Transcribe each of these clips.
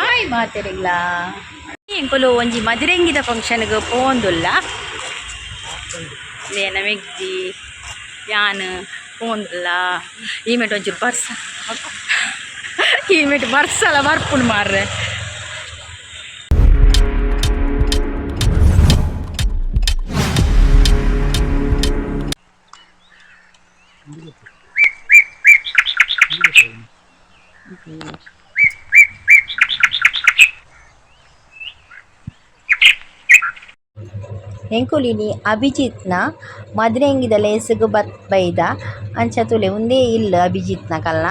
Hi ಮಾತೆರಿಗ್ಲ ಎಂಕುಲು ಒಂಜಿ ಮದಿರೆಂಗಿದ ಫಂಕ್ಷನ್ಗ್ ಪೋಂದುಲ್ಲ ಲೇನ ಮೆಗ್ದಿ ಯಾನ್ ಪೋಂದುಲ್ಲ ಈಮೆಟ್ ಒಂಚೂರು ಬರ್ಸ ಈಮೆಟ್ ಬರ್ಸಲ ಬರ್ಪುಂಡು ಮಾರ್ರೆ ಎಂಕುಲಿನಿ ಅಭಿಜಿತ್ನ ಮದ್ರೆಂಗಿದ ಲೇಸುಗು ಬತ್ ಬೈದ. ಅಂಚ ತುಲೆ ಉಂದೇ ಇಲ್ಲ ಅಭಿಜಿತ್ನ ಕಲ್ನ.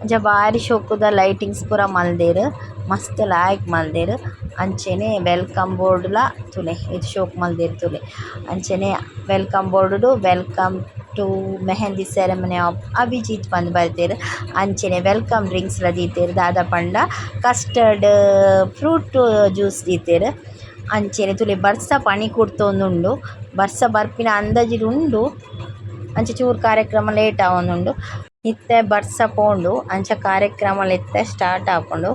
ಅಂಚ ಬಾರಿ ಶೋಕುದ, ಲೈಟಿಂಗ್ಸ್ ಪೂರ ಮಲ್ದೆರ್, ಮಸ್ತ್ ಲಾಯ್ಕ್ ಮಲ್ದೆರ್. ಅಂಚೆನೆ ವೆಲ್ಕಮ್ ಬೋರ್ಡ್ಲ ತುಲೆ, ಇದು ಶೋಕ್ ಮಲ್ದೆರ್ ತುಲೆ. ಅಂಚೆನೆ welcome board welcome to mehndi ceremony of Abhijit ಪಂದ್ ಬರ್ದೆರ್. ಅಂಚೆನೆ ವೆಲ್ಕಮ್ ಡ್ರಿಂಕ್ಸ್ಲ ದೀತೆರ್, ದಾದ ಪಂಡ. ಕಸ್ಟರ್ಡ್ ಫ್ರೂಟ್ ಜ್ಯೂಸ್ ದೀತೆರ್. ಅಂಚೆನೆ ತುಲೆ ಬರ್ಸ ಪಣಿ ಕೊಡ್ತೊಂದುಂಡು ಬರ್ಸ ಬರ್ಪಿನ ಅಂದಾಜಿಡ್ ಉಂಡು ಅಂಚ ಚೂರು ಕಾರ್ಯಕ್ರಮ ಲೇಟ್ ಆವೊಂದುಂಡು ಇತ್ತೆ ಬರ್ಸ ಪೋಂಡು ಅಂಚ ಕಾರ್ಯಕ್ರಮ ಇತ್ತೆ ಸ್ಟಾರ್ಟ್ ಆಪುಂಡು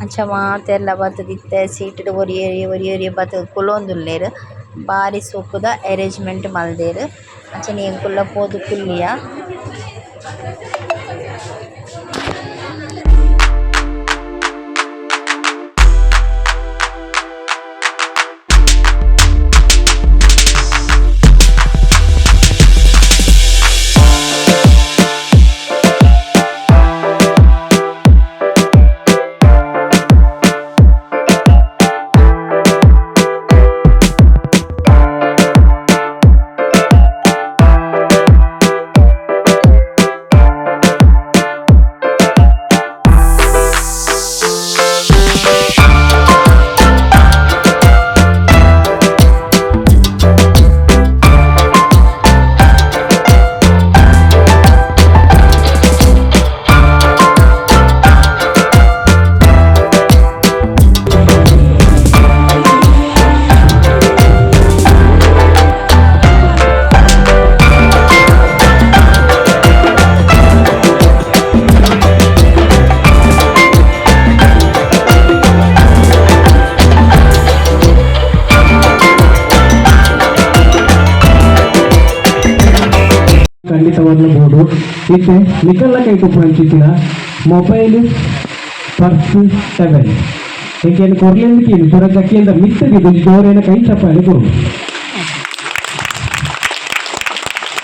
ಅಂಚ ಮಾತೆರ್ಲ ಬತ್ತುದು ಇತ್ತೆ ಸೀಟ್ಡ್ ಒರಿ ಏರಿ ಒರಿ ಏರಿ ಬತ್ತುದು ಕುಲೊಂದುಲ್ಲೆರ್ ಬಾರಿ ಸೊಕುದ ಅರೇಂಜ್ಮೆಂಟ್ ಮಲ್ದೆರ್ ಅಂಚನೆ ಎಂಕುಲ್ಲ ಪೋದು ಕುಲ್ಲಿಯ ಇತ್ತೆ ನಿಖಲ್ಲ ಕೈಕು ಮೊಬೈಲ್ ಪರ್ಸ್ ಟವೆಲ್ ಏಕೆಂದ್ರೆ ಕೊರ್ಲೆಂದಕ್ಕೆ ಏನು ಸುರಜಕ್ಕಿಯಿಂದ ಬಿದ್ದು ಜೋರೇನ ಕೈ ಚಪ್ಪಾಳೆ ಕೊಡು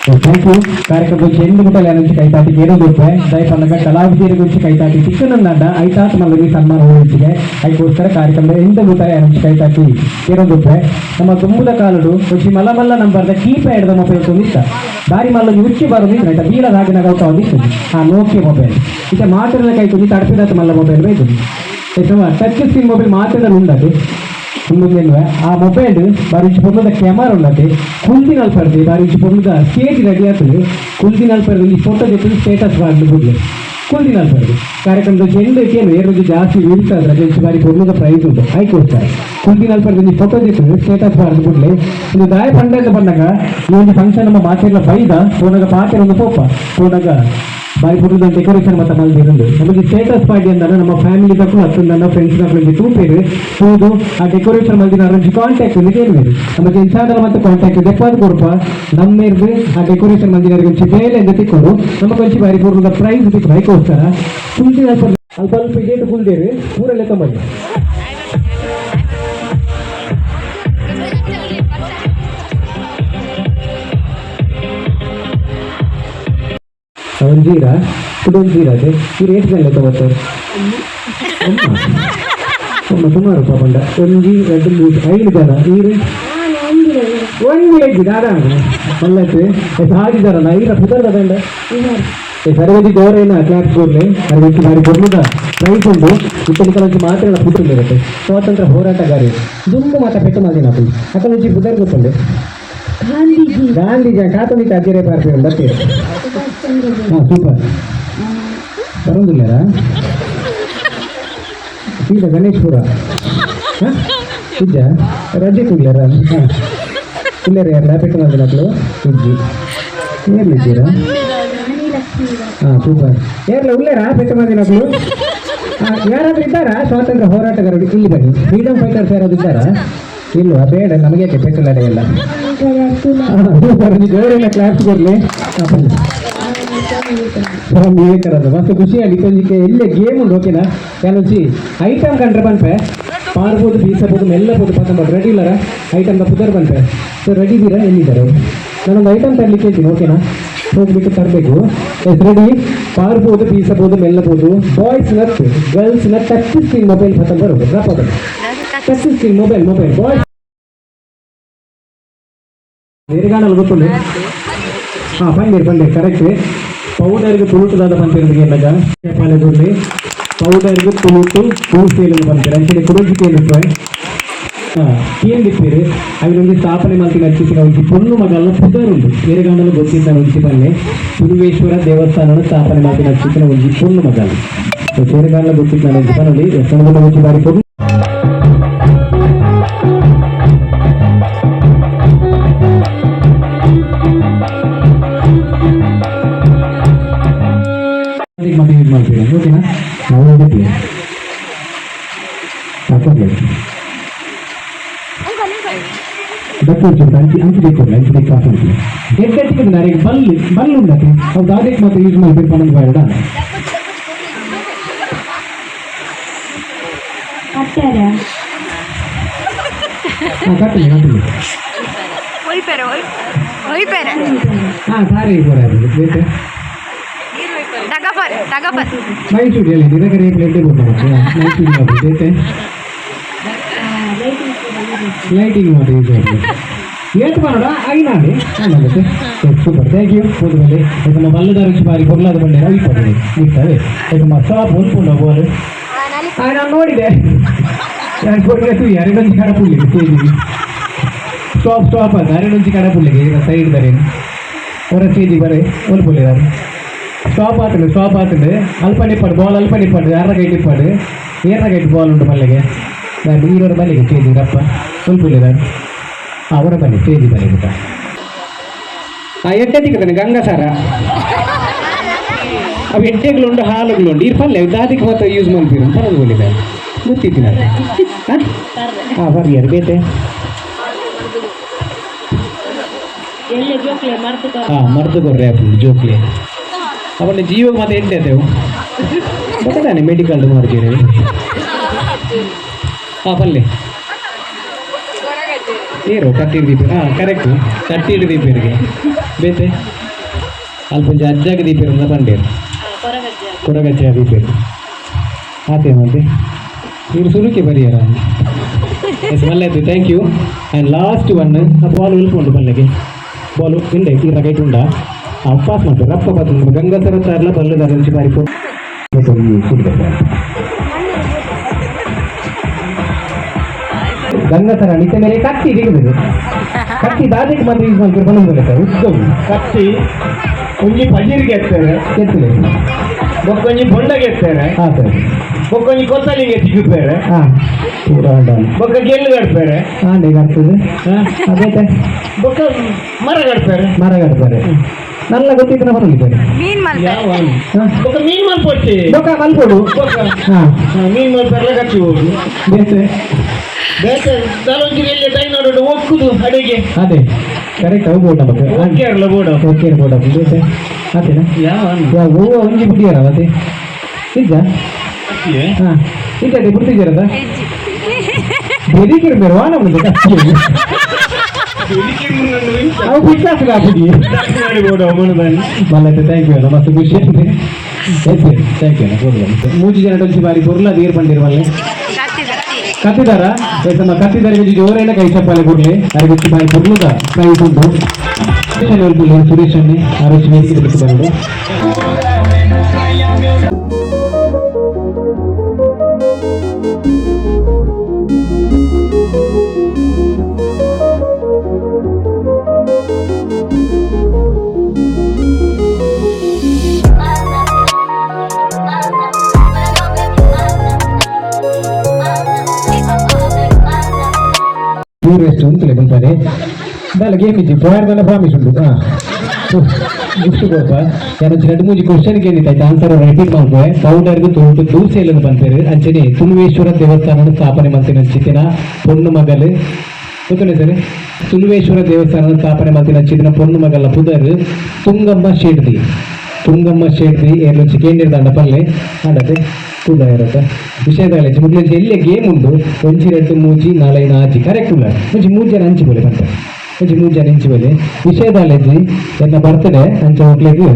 థ్యాంక్ ಕಾರ್ಯಕ್ರಮ కార్యక్రమ గురించి ఎనిమిది గుంటలు నుంచి కైతాటికి ఏదో గొప్ప ದಯಪಾಲಕ ಕಲಾವಿದರ ಗುರುತು ಕೈತಾಕಿ ಚಿಕ್ಕನನ್ನಡ್ಡ ಐತಾತ್ ಮಲ್ಲವಿ ಸನ್ಮಾನ ಹೋಲಿಸಿದೆ ಅದಕ್ಕೋಸ್ಕರ ಕಾರ್ಯಕ್ರಮದ ಎಂಟು ಗುತ್ತಾರ ಅನಿಸಿ ಏನೋ ಇರೋದಕ್ಕೆ ನಮ್ಮ ತುಂಬುದ ಕಾಲಡು ಕೊಚ್ಚಿ ಮಲ್ಲ ಮಲ್ಲ ನಂಬರ್ದ ಕೀಪ್ಯಾಡ್ ಮೊಬೈಲ್ ತುಂಬಿತ್ತ ಬಾರಿ ಮಲ್ಲ ಉಚ್ಚಿ ಬಾರದು ರೈತ ಬೀಳದ ಹಾಗೆ ನಗೌತ ಒಂದಿತ್ತು ಆ ನೋಕಿಯ ಮೊಬೈಲ್. ಇತ ಮಾತ್ರ ಕೈ ತುಂಬಿ ತಡಪಿದ ಮಲ್ಲ ಮೊಬೈಲ್ ಬೈತು ಸುಮಾರು ಟಚ್ ಸ್ಕ್ರೀನ್ ಮೊಬೈಲ್ ಮಾತ್ರ ಉಂಡದು ಮುಂದೆ ಆ ಮೊಬೈಲ್ ಬಾರಿ ಪೊರ್ಲದ ಕ್ಯಾಮರಾ ಉಳ್ಳತೆ ಕುಲ್ದಿನ ಅಲ್ಪರ್ದೆ ಬಾರಿ ಪೊರ್ಲದ ಸ್ಟೇಜ್ ರೆಡಿ ಆಗ್ತದೆ ಕುಲ್ದಿನ ಅಲ್ಪರ್ದೆ ಈ ಫೋಟೋ ಜೊತೆ ಸ್ಟೇಟಸ್ ಮಾಡಿ ಬಿಡ್ಲಿ ಕುಲ್ದಿನ ಅಲ್ಪರ್ದೆ ಕಾರ್ಯಕ್ರಮದ ಚೆಂದಕ್ಕೆ ಏರೋದು ಜಾಸ್ತಿ ವ್ಯೂಸ್ ಆದ್ರೆ ಅದಕ್ಕೆ ಬಾರಿ ಪೊರ್ಲದ ಪ್ರೈಸ್ ಉಂಟು ಆಯ್ಕೊಡ್ತಾರೆ ಅಲ್ಪರ್ದೆ ಈ ಫೋಟೋ ಜೊತೆ ಸ್ಟೇಟಸ್ ಕೊಡ್ಲಿ. ಇದು ದಾಯ ಅಂತ ಬಂದಾಗ ಈ ಒಂದು ಫಂಕ್ಷನ್ ನಮ್ಮ ಮಾತೆಲ್ಲ ಬೈದ ಫೋನಾಗ ಪಾತ್ರ ಒಂದು ಪೋಪ ಫೋನಾಗ ಬಾಯಿ ಪುಟ್ಟದ ಡೆಕೋರೇಷನ್ ಮತ್ತೆ ಮಲ್ದಿರುಂಡು ನಮಗೆ ಸ್ಟೇಟಸ್ ಪಾರ್ಟಿ ಅಂದಾಗ ನಮ್ಮ ಫ್ಯಾಮಿಲಿ ತಕ್ಕ ಹತ್ತು ನನ್ನ ಫ್ರೆಂಡ್ಸ್ ನಮಗೆ ಟೂ ಪೇರು ಹೌದು, ಆ ಡೆಕೋರೇಷನ್ ಮಲ್ದಿನ ಅರಂಜಿ ಕಾಂಟ್ಯಾಕ್ಟ್ ಇದೆ ಕೇಳಿದ್ರು ನಮಗೆ ಇನ್ಸ್ಟಾಗ್ರಾಮ್ ಮತ್ತೆ ಕಾಂಟ್ಯಾಕ್ಟ್ ದೆಪ್ಪಾದ ಕೊಡಪ ನಮ್ಮ ಇರ್ದು ಆ ಡೆಕೋರೇಷನ್ ಮಲ್ದಿನ ಒಂಚಿ ಬೇಲೆ ಅಂತ ತಿಕ್ಕೊಂಡು ನಮಗೆ ಒಂಚಿ ಬಾರಿ ಪೂರ್ವದ ಪ್ರೈಸ್ ಬಿಟ್ಟು ಬೈಕೋಸ್ಕರ ಕುಲ್ದಿನ ಅಲ್ಪ ಅಲ್ಪ ಡೇಟ್ ಕುಲ್ದೇರಿ ಊರಲ್ಲೇ ತಮ್ಮಲ್ಲಿ ಒಂದು ಜೀರಾ ಇದೊಂದು ಜೀರಾ ಅದೇ ಈ ರೇಟ್ ಮೇಲೆ ತಗೋತಾರೆ ಅಮ್ಮ ಸುಮಾರು ಪಾಪಂಡ ಒಂಜಿ ಎರಡು ಮೂರು ಐದು ಜನ ಈ ರೇಟ್ ಒಂದು ಎಜ್ಜಿ ದಾದ ಮಲ್ಲತ್ತೆ ಹಾಗಿದಾರಲ್ಲ ಈಗ ಪುದರ್ದ ದಂಡ ಸರವದಿ ಗೋರೇನ ಕ್ಲಾಸ್ ಗೋರ್ಲೆ ಅರವತ್ತು ಬಾರಿ ಕೊರ್ಲುದ ಪ್ರೈಸ್ ಉಂಟು ಇಪ್ಪತ್ತು ಕಲಂಚಿ ಮಾತ್ರ ಪುತ್ರ ಇರುತ್ತೆ ಸ್ವಾತಂತ್ರ್ಯ ಹೋರಾಟಗಾರಿ ದುಂಬು ಮಾತ ಪೆಟ್ಟು ಮಾದಿನ ಅಪ್ಪು ಅಕ್ಕ ಮುಂಚೆ ಪುದರ್ ಗೊತ್ತುಂಡೆ ಗಾಂಧೀಜಿ ಗಾಂಧೀಜಿ ಕಾತೋಲಿಕ ಅಜ್ಜರೇ ಪಾರ್ಟಿ ಬರ್ತೀರಿ ಹಾಂ ಸೂಪರ್ ಬರೋದಿಲ್ಲರಾ? ಗಣೇಶ್ಪುರ. ಹಾಂ? ರಜೆ ಕೊಡ್ಲಾರ? ಹಾಂ. ರೀ ಯಾರು ಲ್ಯಾಪೆಟ್ ಮಕ್ಕಳು? ಏರ್ಲಿದ್ದೀರಾ? ಹಾಂ ಸೂಪರ್ ಏರ್ಲ ಉಳ್ಳೇರಾ? ಪೆಟ್ಟು ಮಕ್ಕಳು? ಯಾರಾದ್ರೂ ಇದ್ದಾರಾ? ಸ್ವಾತಂತ್ರ್ಯ ಹೋರಾಟಗಾರರು ಇಲ್ಲಿ ಬನ್ನಿ. ಫ್ರೀಡಮ್ ಫೈಟರ್ಸ್ ಯಾರಾದ್ರೂ ಇದ್ದಾರಾ? ಇಲ್ವಾ? ಬೇಡ ನಮಗೆ ಯಾಕೆ ಎಲ್ಲ ಸೂಪರ್ ನೀವು ಕ್ಲಾಸ್ ಕೊಡ್ಲಿ. ಹಾ, ಬನ್ನಿ. ಸ್ವಾಮಿ ವಿವೇಕಾನಂದ ಮಸ್ತ್ ಖುಷಿಯಾಗಿ ಒಂದಿಕ್ಕೆ ಎಲ್ಲ ಗೇಮ್ ಉಂಟು ಓಕೆನಾ ಕೆಲವೊಂದು ಐಟಮ್ ಕಂಡ್ರೆ ಬಂತೆ ಪಾರ್ಬೋದು ಬೀಸಬಹುದು ಮೆಲ್ಲಬಹುದು ಪಕ್ಕ ರೆಡಿ ಇಲ್ಲರ? ಐಟಮ್ ಪುದರ್ ಬಂತೆ ಸೊ ರೆಡಿ ಇದೀರಾ? ಎಲ್ಲಿದ್ದಾರೆ? ನಾನೊಂದು ಐಟಮ್ ತರಲಿಕ್ಕೆ ಇದ್ದೀನಿ ಓಕೆನಾ ಹೋಗ್ಬಿಟ್ಟು ತರಬೇಕು. ರೆಡಿ ಪಾರ್ಬೋದು ಬೀಸಬಹುದು ಮೆಲ್ಲಬಹುದು ಬಾಯ್ಸ್ ನತ್ ಗರ್ಲ್ಸ್ನ ಟಚ್ ಸ್ಕ್ರೀನ್ ಮೊಬೈಲ್ ಪಕ್ಕ ಬರೋದು ರಪ್ಪ touch screen mobile mobile boys ಬೇರೆಗಾಣಲ್ಲಿ ಗೊತ್ತುಂಟು? ಹಾಂ ಬಂದಿರಿ ಬಂದಿರಿ. ಕರೆಕ್ಟ್ ಪೌಡರ್ಗೆ ತುಳುಟುದಾದ ಪಂತಿರೋದು ಎಲ್ಲಗ ಪಾಲೆದಲ್ಲಿ ಪೌಡರ್ಗೆ ತುಳುಟು ತೂಸೇಲು ಪಂತಿರ ಅಂಚನೆ ಕುರುಜಿ ಕೇಳಿರ್ತಾರೆ ಹಾಂ ಕೇಳಿರ್ತೀರಿ ಅವಿನೊಂದು ಸ್ಥಾಪನೆ ಮಾಡ್ತೀನಿ ಹಚ್ಚಿಸಿನ ಒಂದು ಪೊಣ್ಣು ಮಗಲ್ಲ ಪುದರುಂಡು ಬೇರೆಗಾಣಲು ಗೊತ್ತಿದ್ದ ಒಂದು ಬನ್ನಿ ಸುರುವೇಶ್ವರ ದೇವಸ್ಥಾನನ ಸ್ಥಾಪನೆ ಮಾಡ್ತೀನಿ ಹಚ್ಚಿಸಿನ ಒಂದು ಪೊಣ್ಣು ಮಗಲ್ಲ ಬೇರೆಗಾಣಲು ಗೊತ್ತಿದ್ದ ಒಂದು ಬನ್ನಲ್ಲಿ ಎಷ್ಟೊಂದು ಮುಂಚೆ ಬಾರಿ ಪೊಣ್ಣು ಯೂಸ್ ಮಾಡ್ಬೇಕು ಪನ್ನೊಂದು ಬೇಡ ಕಟ್ಟರ ಹಾಂ ಕಟ್ಟಲಿ ಕಟ್ಟಲಿ ಒಯ್ಪೆರೆ ಒಯ್ಪೆರೆ ಹಾಂ ಸಾರಿ ಬೋರ ಬೇಕು ತಗಬರ್ ತಗಬರ್ ಮೈಸೂರಲ್ಲಿ ನಿನಗೆ ರೇಟ್ ಲೇಟೇ ಕೊಡ್ತಾರೆ ಮೈಸೂರು ಬೇಕು ಲೈಟಿಂಗ್ ಮಾಡಿ ಯೂಸ್ ಮಾಡಿ ಏಟ್ ಮಾಡೋಣ ಐನಾಡಿ ಆಗುತ್ತೆ ಸೂಪರ್ ಥ್ಯಾಂಕ್ ಯು ಕೂದಲಲ್ಲಿ ನಮ್ಮ ಬಲ್ಲದ ರುಚಿ ಬಾರಿ ಕೊರ್ಲಾದ ಬಂಡೆ ರವಿ ಪಡೆ ಇರ್ತವೆ ಇದು ಮ ಸಾಪ್ ಹೊಂದ್ಕೊಂಡು ಬೋಲ್ ನಾನು ನೋಡಿದೆ ನಾನು ಕೊಡಬೇಕು ಎರಡೊಂದು ಕಡ ಪುಳ್ಳಿಗೆ ಸ್ಟೇಜಿಗೆ ಸ್ಟಾಪ್ ಸ್ಟಾಪ್ ಅದು ಎರಡೊಂದು ಕಡ ಪುಳ್ಳಿಗೆ ಈಗ ಸೈಡ್ ದರೆ ಹೊರ ಸ್ಟೇಜಿಗೆ ಬರೀ ಒಲ್ಪುಳ್ಳಿದಾರೆ ಸ್ಟಾಪ್ ಆತಂಡು ಸ್ಟಾಪ್ ಆತಂಡು ಅಲ್ಪ ನಿಪ್ಪಾಡು ಬಾಲ್ ಅಲ್ಪ ನಿಪ್ಪಾಡು ಯಾರ ಕೈ ನಿಪ್ಪಾಡು ಏರ್ನ ಕೈ ಬಾಲ್ ಉಂಟು ಮಲ್ಲಿಗೆ ನಾನು ಮನೆಗೆ ಮಲ್ಲಿಗೆ ಸ್ಟೇಜಿಗೆ ರಪ್ಪ ಒಲ್ಪುಳ್ಳಿದಾರೆ ಅವರ ಬನ್ನಿ ಸ್ಟೇಜ್ ಬನ್ನಿ ಗೊತ್ತಾ ಆ ಎಡ್ಡೆಟ್ಟಿಗೆ ಗಂಗಾಸಾರ ಅವು ಎಟ್ಟೆಗಳುಂಡು ಹಾಲುಗಳುಂಡು ಈ ಪಲ್ಲೆ ದಾದಿಗೆ ಮಾತ್ರ ಯೂಸ್ ಮಾಡ್ತೀರ ಬೋಲಿ ಬೋಲಿದ್ದಾರೆ ಗೊತ್ತಿದ್ದೀನಿ ಹಾಂ? ಹಾಂ ಬರ್ರಿ ಯಾರು ಬೇತೆ. ಹಾಂ ಮರ್ದು ಕೊರ್ರೆ ಆಪುಂಡು ಜೋಕ್ಲಿ. ಅವನ ಜೀವಕ್ಕೆ ಮತ್ತೆ ಎಂಟೆ ಅದೇವು ಗೊತ್ತಾನೆ ಮೆಡಿಕಲ್ ಮಾಡ್ತೀರಿ. ಹಾಂ ಪಲ್ಲೆ ನೀರು ಕಟ್ಟಿಡು ಹಾ ಹಾಂ ಕರೆಕ್ಟು ಕಟ್ಟಿಡು ದೀಪರಿಗೆ. ಬೇತೆ? ಅಲ್ಪ ಒಂಚ ಅಜ್ಜಾಗ ದೀಪಿರಂದ ಪಂಡೇರು ಕೊರಗಜ್ಜೆ ದೀಪರು ಆತೆ ಮತ್ತೆ? ಇವ್ರು ಸುರುಕಿ ಬರಿಯಾರ? ಎಸ್ ಮಲ್ಲಾಯ್ತು thank you and last one ball ಉಳ್ಕೊಂಡು ಬಲ್ಲೆಗೆ. ಬಾಲು ಹಿಂದೆ ಈ ರಗೈಟ್ ಉಂಡ ಪಾಸ್ ಮಾಡ್ತಾರೆ ರಪ್ಪ ಪಾತ್ರ ಗಂಗಾಸರ ತಾರ್ಲ ಬಲ್ಲದಾರ ಬಾರಿ ಮಾರಿಕೊ ಗಂಗಾಸರ ನಿತ್ಯ ಮೇಲೆ ಕತ್ತಿ ಹಿಡಿದು ಕತ್ತಿ ದಾದಿಗೆ ಬಂದು ಯೂಸ್ ಮಾಡ್ತಾರೆ ಬಂದು ಸರ್ ಉದ್ದವು ಕತ್ತಿ ಒಂಜಿ ಪಜೀರಿಗೆ ಎತ್ತಾರೆ ಎತ್ತಲೆ ಬೊಕ್ಕೊಂಜಿ ಬೊಂಡಗೆ ಎತ್ತಾರೆ ಹಾಂ ಸರ್. ಬೊಕ್ಕೊಂಜಿ ಕೊತ್ತಲಿಗೆ ತಿಗುತ್ತಾರೆ ಹಾಂ ಬೊಕ್ಕ ಗೆಲ್ಲು ಕಟ್ತಾರೆ ಹಾಂ ಈಗ ಆಗ್ತದೆ ಅದೇ ಬೊಕ್ಕ ಮರ ಕಟ್ತಾರೆ ಮರ ಕಟ್ತಾರೆ ನನ್ನ ಗೊತ್ತಿದ್ರೆ ಬರಲಿದ್ದಾರೆ ಮೀನ್ ಮೀನ್? ಮಲ್ಕೊಡು ಬೊಕ್ಕ ಹಾಂ. ಮೀನು ಮೀನ್ ಮಲ್ಪೆಲ್ಲ ಕಚ್ಚಿ ಹೋಗುದು. ಬೇಸೆ ಒಕ್ಕುದು ಅಡಿಗೆ. ಅದೇ ಕರೆಕ್ಟ್ ನಮಗೆ ಓಕೆ ಅದೇನಾ ಯಾವ ಯಾವ ಒಂಜಿ ಬಿಟ್ಟಿಯಾರ ಮತ್ತೆ? ಹಾಂ. ಅದೇ ಬಿಡ್ತಿದ್ದೀರದ ವಾಣ ಮುಂದೆ ಅವು ಬೋಡ ಮಲ್ಲತ್ತೆ ಥ್ಯಾಂಕ್ ಯು ಖುಷಿ ಥ್ಯಾಂಕ್ ಯು ಮೂಜಿ ಜನ ಡೊಂಚಿ ಬಾರಿ ಬೊರ್ಲ ನೀರು ಬಂದಿರುವಲ್ಲೇ ಕತ್ತಿದಾರ ನಮ್ಮ ಕತ್ತಿದಾರಿಗೆ ಜೋರೇನ ಕೈ ಚಪ್ಪಾಲೆ ಕೊಡ್ಲಿ. ಗುಂಚಿ ಬಾರಿ ಬೊರ್ಲುದ ಪ್ರೈಸ್ ಉಂಟು ಸುರೇಶ್ ಹೇಳ್ಬಿಡಿ ಸುರೇಶ್ ಟೂರಿಸ್ಟ್ ಅಂತ ಬಂತಾರೆ ಬೇಲ ಗೇಮ್ ಇತ್ತು ಪಾಯಿಂಟ್ ಮೇಲೆ ಪ್ರಾಮಿಸ್ ಉಂಟು ಹಾಂ ಗಿಫ್ಟ್ ಕೊಡ್ಪ ಯಾರು ಎರಡು ಮೂರು ಕ್ವಶನ್ ಕೇಳಿತ್ತು ಆಯ್ತು? ಆನ್ಸರ್ ರಿಪೀಟ್ ಮಾಡ್ಬೋವೆ ಪೌಡರ್ಗೆ ತೋಟು ದೂಸೆಲ್ಲ ಬಂತಾರೆ ಅಂಚನೆ ತುಳುವೇಶ್ವರ ದೇವಸ್ಥಾನ ಸ್ಥಾಪನೆ ಮಂತಿನ ಅಂಚಿತ್ತಿನ ಪೊಣ್ಣು ಮಗಲು. ಗೊತ್ತಲ್ಲ ಸರ್? ತುಳುವೇಶ್ವರ ದೇವಸ್ಥಾನ ಸ್ಥಾಪನೆ ಮಂತಿನ ಅಂಚಿತ್ತಿನ ಪೊಣ್ಣು ಮಗಲ ಪುದರ್, ತುಂಗಮ್ಮ ಶೇಡ್ದಿ ತುಂಗಮ್ಮ ಶೇಡ್ದಿ ಎರಡು ಚಿಕೇಂಡಿ ದಂಡ ಪಲ್ಲೆ ಆಡದೆ ಕೂಡ ಇರುತ್ತೆ. ವಿಷಯದಲ್ಲಿ ಮುಗ್ಲಿಂಚ ಎಲ್ಲೇ ಗೇಮ್ ಉಂಡು ಒಂಜಿ, ಎರಡು ಮೂಜಿ ನಾಲೈನ ಆಚಿ ಕರೆಕ್ಟ್ ಉಲ್ಲ ಮುಂಚಿ ಮೂರು ಜನ ಹಂಚಿ ಬೋಲೆ ಬಂತ ಮುಂಚಿ ಮೂರು ಜನ ಹಂಚಿ ಬೋಲೆ. ವಿಷಯದಲ್ಲಿ ಎನ್ನ ಬರ್ತಡೆ, ಅಂಚ ಹೋಗ್ಲಿಕ್ಕೆ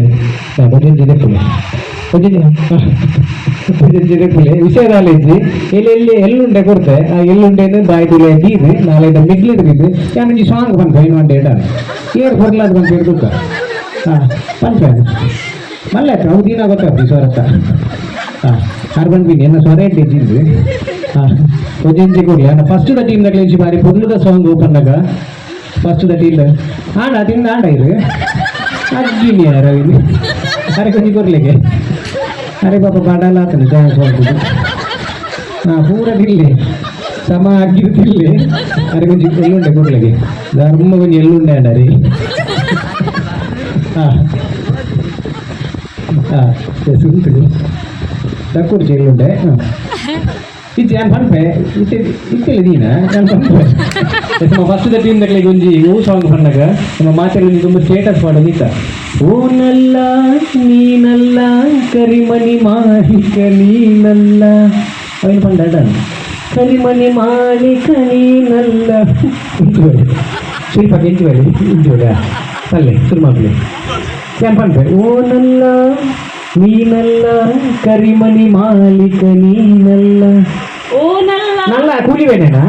ಭಜನ್ ಜಿದೆ ಪುಲೆ ಭಜನ್ ಜಿದೆ ಪುಲೆ ವಿಷಯದಲ್ಲಿ ಎಲ್ಲಿ ಎಲ್ಲಿ ಎಲ್ಲುಂಡೆ ಕೊಡ್ತೆ? ಆ ಎಲ್ಲುಂಡೆನು ಬಾಯಿ ತುಲೆ ದೀದು ನಾಳೆದ ಯಾರು ಯಾನಂಜಿ ಸಾಂಗ್ ಬಂತ, ಏನು ಒಂದು ಏಟ ಏರ್ ಬರ್ಲಾದ ಬಂತ ಇರ್ದುಕ್ಕ ಹಾಂ, ಬಂತ ಮಲ್ಲ ಹೌದಿನ ದಿನ ಗೊತ್ತಾಗ್ತದೆ ಸ್ವರತ್ತ ಹಾಂ. ಆರು ಬಂದ್ಬಿನಿ ಎನ್ನ ಸ್ವರ ಇಟ್ಟಿದ್ದು ಹಾಂ ಒಜಿಂಜಿ ಕೊಡ್ಲಿ ಅಣ್ಣ ಫಸ್ಟ್ ದ ಟೀಮ್ ದಟ್ಲೇಜಿ ಬಾರಿ ಪೊದ್ಲುದ ಸಾಂಗ್ ಓಪನ್ನಾಗ ಫಸ್ಟ್ ದ ಟೀಮ್ ಆಡ ತಿಂದ ಆಡ ಇದು ಅಜ್ಜಿನಿ ಯಾರ ಇದು ಅರೆ ಕೊಂಚಿ ಕೊರ್ಲಿಕ್ಕೆ ಅರೆ ಪಾಪ ಬಾಡಲ್ಲ ಆತನ ಡ್ಯಾನ್ಸ್ ಮಾಡ್ಬೋದು ಹಾಂ ಪೂರ ತಿಲ್ಲಿ ಸಮ ಆಗಿದ್ದು ತಿಲ್ಲಿ ಅರೆ ಕೊಂಚಿ ಎಳ್ಳುಂಡೆ ಕೊರ್ಲಿಕ್ಕೆ ಧರ್ಮ ಕೊಂಚ ಎಳ್ಳುಂಡೆ ಅಣ್ಣ ರೀ ಹಾಂ ಹಾಂ ಸುಂಟು ತಕ್ಕೂರು ಚೆಲ್ಲುಂಡೆ ಇದು ನಾನು ಇತ್ತೆ ಇತ್ತಿಲ್ಲ ನೀನ ನಾನು ಪನ್ಪೆ ನಮ್ಮ ಫಸ್ಟ್ ಟೀಮ್ ದಕ್ಕೆ ಒಂಜಿ ಹೂ ಸಾಂಗ್ ಪನ್ನಗ ನಮ್ಮ ಮಾತೆಲ್ಲ ತುಂಬ ಸ್ಟೇಟಸ್ ಮಾಡೋದು ಇತ್ತ ಓ ನಲ್ಲ ನೀನಲ್ಲ ಕರಿಮಣಿ ಮಾಲಿಕ ನೀನಲ್ಲ ಅವನು ಪಂಡ ಡನ್ ಕರಿಮನಿ ಮಾಲಿಕ ನೀನಲ್ಲ ಇಂಚುವಳಿ ಶಿಲ್ಪ ಇಂಚುವಳಿ ಇಂಚುವಳಿ ಅಲ್ಲೇ ಶುರು ಮಾಡಲಿ ನಾನು ಓ ನಲ್ಲ ನೀನಲ್ಲ ಕರಿಮನಿ ಮಾಲಿಕ ನೀನಲ್ಲ ಓ ನಲ್ಲ ನಲ್ಲ ಕೂಲಿವೇನೇನಾ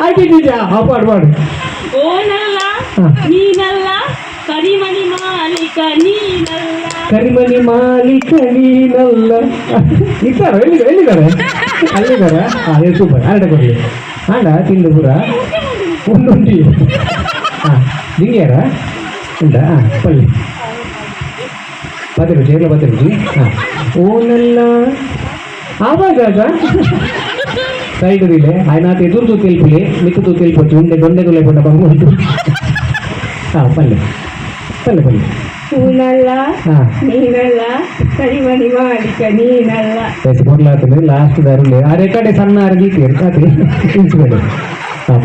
ಆಯ್ತು ನಿಜ ಪಾಡು ಪಾಡು ಓ ನಲ್ಲ ಹಾ. ನೀನಲ್ಲ ಕರಿಮಣಿ ಮಾಲೀಕ ನೀನಲ್ಲ ಕರಿಮನಿ ಮಾಲೀಕ ನೀನಲ್ಲ ಇದ್ದಾರ ಎಲ್ಲಿದ್ದಾರೆ ಎಲ್ಲಿದ್ದಾರೆ ಅಲ್ಲಿದ್ದಾರೆ ಹಾಂ ಏನು ಸೂಪರ್ ಹರಡೆ ಕೊಡಲಿ ಆಂಡ ತಿಂದು ಪೂರ ಒಂದುಂಟಿ ಹಾಂ ದಿಂಗ್ಯಾರ ಉಂಟಾ ಹಾಂ ಪಲ್ಲಿ ಬತ್ತೆ ಬಿಡಿ ಎಲ್ಲ ಓನಲ್ಲ ಆವಾಗ ಸೈಡ್ ರೀಲೆ ಆಯ್ನಾತ ಎದುರ್ದು ತೆಲ್ಪುಲೆ ಮಿಕ್ಕದು ತೆಲ್ಪೊಚ್ಚು ಉಂಡೆ ದೊಂಡೆದುಲೆ ಪೊಟ್ಟ ಬಂದು ಉಂಟು. ಹಾಂ ಪಲ್ಲೆ ಪಲ್ಲೆ ಪಲ್ಲೆ ನೀನಲ್ಲ ನೀನಲ್ಲ. ಲಾಸ್ಟ್ ದಾರಲ್ಲಿ ಆ ರೆಕಾರ್ಡ್ ಸಣ್ಣ ಅರ್ಗಿ ಇರ್ಕಾತಿ ಹಾಂ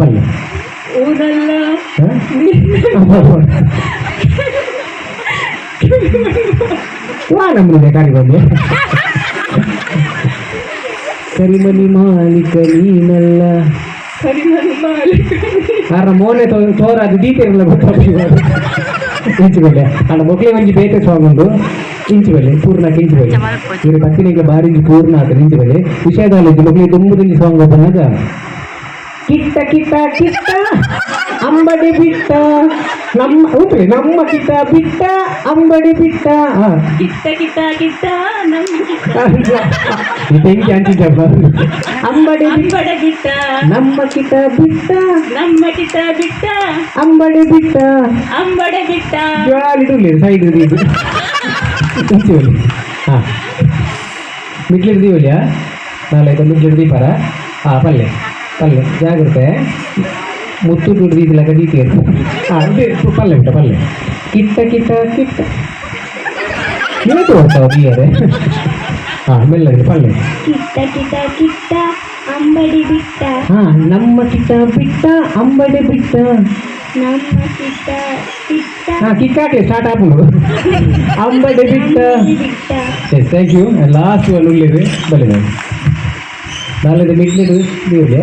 Wah, namun ಬಂದು. kali kamu. ಕರಿಮನಿ ಮಾಲೀಕ ನೀನಲ್ಲ ಆರ ಮೋನೆ ತೋರ ಅದು ಡೀಟೇಲ್ ಎಲ್ಲ ಗೊತ್ತಾಗ್ತದೆ ಇಂಚುಬಲ್ಲೆ ಅಲ್ಲ ಮಕ್ಕಳಿಗೆ ಒಂಜಿ ಬೇಟೆ ಸ್ವಾಮಂದು ಇಂಚುಬಲ್ಲೆ ಪೂರ್ಣ ಇಂಚುಬಲ್ಲೆ ಪತ್ತಿನ ಈಗ ಬಾರಿ ಪೂರ್ಣ ಆದ್ರೆ ಇಂಚುಬಲ್ಲೆ ವಿಷಯದಲ್ಲಿ ಮಕ್ಕಳಿಗೆ ತುಂಬದಂಜಿ ಸ್ವಾಮಿ ಒಬ್ಬನಾಗ ಕಿಟ್ಟ ಕಿತ್ತ ಕಿತ್ತ ಅಂಬಡಿ ಬಿಟ್ಟ ನಮ್ಮ ಹೌದ್ರಿ ನಮ್ಮ ಕಿತ್ತ ಬಿಟ್ಟ ಅಂಬಡಿ ಬಿಟ್ಟ. ಕಿತ್ತ ಕಿತ್ತ ಕಿತ್ತ ಕಿಟ್ಟ ನಮ್ಮ ಕಿಟ್ಟ. ಬೆಂಕಿ ಅಂಟಿದ್ದಪ್ಪ ಅಂಬಡಿ ಬಿಟ್ಟ ಅಂಬಡ ಬಿಟ್ಟ. ನಮ್ಮ ಕಿತ್ತ ಬಿಟ್ಟ. ನಮ್ಮ ಕಿಟ್ಟ ಬಿಟ್ಟ. ಅಂಬಡಿ ಬಿಟ್ಟ. ಅಂಬಡ ಬಿಟ್ಟ. ಜಾಲಿಡಲಿ ಸೈಡ್ ಇದು. ಹಾಂ. ದೀವಲಿಯಾ ನಾಳೆ ಮಿಡ್ಲಿಡ್ ದೀಪಾರ ಹಾಂ ಪಲ್ಲೆ ಪಲ್ಲೆ ಜಾಗ್ರತೆ. ಮುತ್ತು ದುಡ್ದಿದ್ದಿಲ್ಲ ದೀತಿಯರು ಹಾಂ ಬೇಕು ಪಲ್ಲೆ ಉಂಟ ಪಲ್ಲೆ. ಕಿಟ್ಟ ಕಿಟ್ಟ ಕಿಟ್ಟ. ಏಟು ಬರ್ತಾವ ಬೀಯರೆ? ಹಾಂ ಮೆಲ್ಲಗೆ ಪಲ್ಲೆ. ಕಿಟ್ಟ ಕಿಟ್ಟ ಕಿಟ್ಟ ಅಂಬಡಿ ಬಿಟ್ಟ. ಹಾಂ ನಮ್ಮ ಕಿಟ್ಟ ಬಿಟ್ಟ ಅಂಬಡೆ ಬಿಟ್ಟ. ನಮ್ಮ ಕಿಟ್ಟ ಕಿಟ್ಟ. ಹಾಂ ಕಿಕ್ಕಾಕ್ಲಿ ಸ್ಟಾರ್ಟ್ ಆಪುಡು ಅಂಬಡೆ ಬಿಟ್ಟ. ಸರಿ ಥ್ಯಾಂಕ್ ಯು ಲಾಸ್ಟ್ ಒನ್ ಉಳ್ಳಿರಿ ಬಲೆ ನಾಳೆ ಮಿಡ್ಲಿಡು ದೀವಲೆ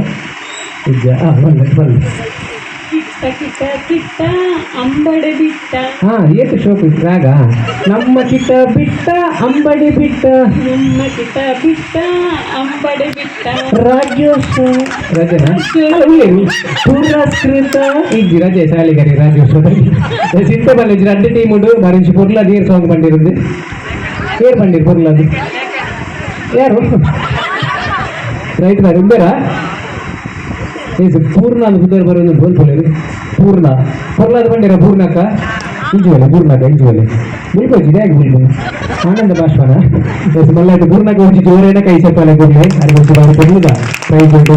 ಅಂಬಡೆ ಬಿಟ್ಟ ಹಾ ಏಕೆ ಶೋಕ ರಾಗ ನಮ್ಮ ಕಿಟ ಬಿಟ್ಟ ಅಂಬಡೆ ಬಿಟ್ಟ ನಮ್ಮ ಕಿಟ ಬಿಟ್ಟ ಅಂಬಡಿ ಬಿಟ್ಟ ರಾಜ್ಯೋತ್ಸವ ರಜನ ಪುರಸ್ಕೃತ ಇದ್ದಿ ರಜೆ ಶಾಲೆಗರಿ ರಾಜ್ಯೋತ್ಸವದಲ್ಲಿ సింతపల్లి వచ్చిన అడ్డు టీం ఉండు మరించి పొర్ల నీర్ సాంగ్ పండిరుంది ఏర్ పండిరు పొర్లది యారు రైట్ మరి ఉండరా ಏಸು ಪೂರ್ಣ ಅಂತ ಬುದ್ಧ ಬರೋದು ಬೋಲ್ಪೊಲೆ ಪೂರ್ಣ ಪೊರ್ಲಾದ ಬಂಡಿರ ಪೂರ್ಣಕ ಇಂಜುವಲೆ ಪೂರ್ಣಕ್ಕ ಇಂಜುವಲೆ ಮುಲ್ಕೋಜಿ ಹೇಗೆ ಮುಲ್ಕೊಂಡು ಆನಂದ ಭಾಷಣ ಮಲ್ಲಾಟ ಪೂರ್ಣಕ್ಕೆ ಹೋಗಿ ಜೋರೇನ ಕೈ ಸೆಪ್ಪಲೆ ಕೊಡ್ಲಿ ಅದು ಬಾರಿ ಕೊಡ್ಲಿದ ಕೈ ಕೊಟ್ಟು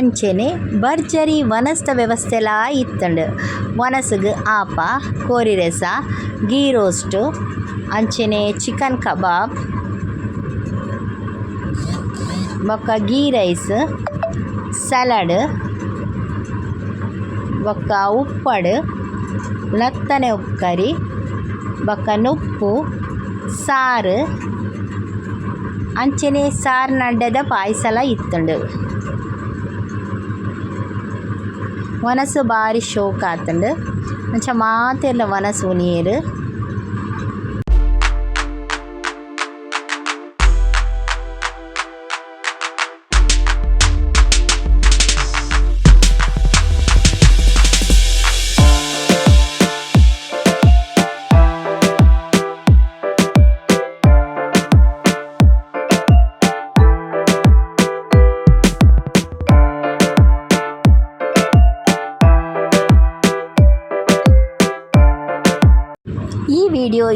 ಅಂಚೆನೆ ಭರ್ಜರಿ ವನಸ್ತ ವ್ಯವಸ್ಥೆಲ ಇತ್ತಂಡು ವನಸ್ಗ್ ಆಪ, ಕೋರಿ ರಸ, ಗೀ ರೋಸ್ಟು, ಅಂಚೆನೆ ಚಿಕನ್ ಕಬಾಬ್, ಬೊಕ್ಕ ಗೀ ರೈಸ್, ಸಲಾಡ್, ಬೊಕ್ಕ ಉಪ್ಪಡು, ಲತ್ತನೆ ಉಪ್ಪು ಕರಿ ಬೊಕ್ಕ ನುಪ್ಪು, ಸಾರು, ಅಂಚನೆ ಸಾರು ನಡ್ಡದ ಪಾಯಸಲ ಇತ್ತುಂಡು. ವನಸು ಬಾರಿ ಶೋಕ್ ಆತುಂಡು ಅಂಚ ಮಾತೆರ್ಲ ವನಸು ಉನಿಯೆರ್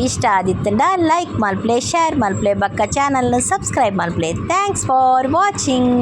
ಇಷ್ಟ ಆದಿತ್ತಂಡ ಲೈಕ್ ಮಲ್ಪ್ಲೆ ಶೇರ್ ಮಲ್ಪ್ಲೆ ಬಕ್ಕ ಚಾನಲ್ನ ಸಬ್ಸ್ಕ್ರೈಬ್ ಮಲ್ಪ್ಲೆ ಥ್ಯಾಂಕ್ಸ್ ಫಾರ್ ವಾಚಿಂಗ್